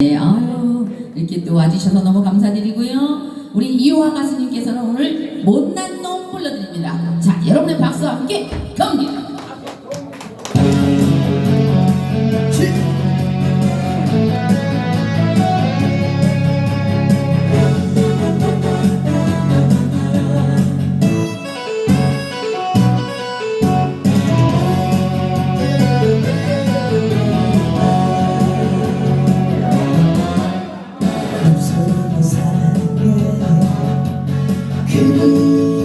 네, 아유, 이렇게 또 와주셔서 너무 감사드리고요. 우리 이호화 가수님께서는 오늘 못난 놈 불러드립니다. 자, 여러분의 박수와 함께! 앞 you.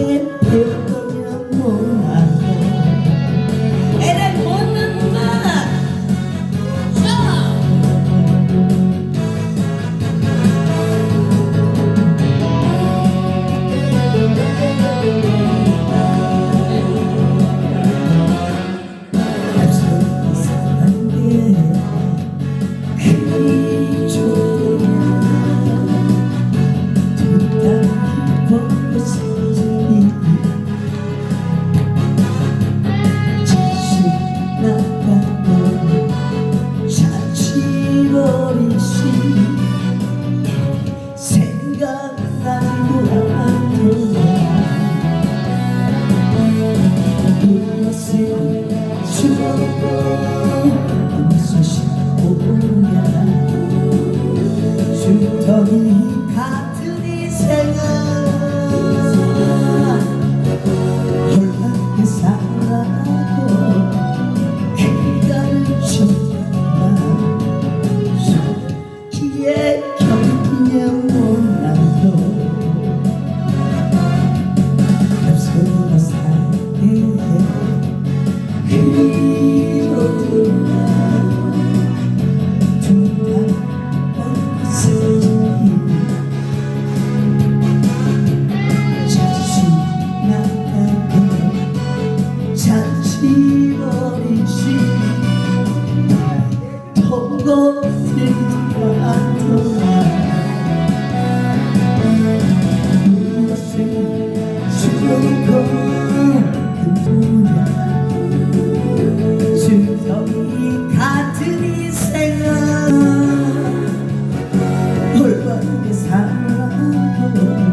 นิดเดีย 주더니 여기 같은 인생을 돌아보게 살아보고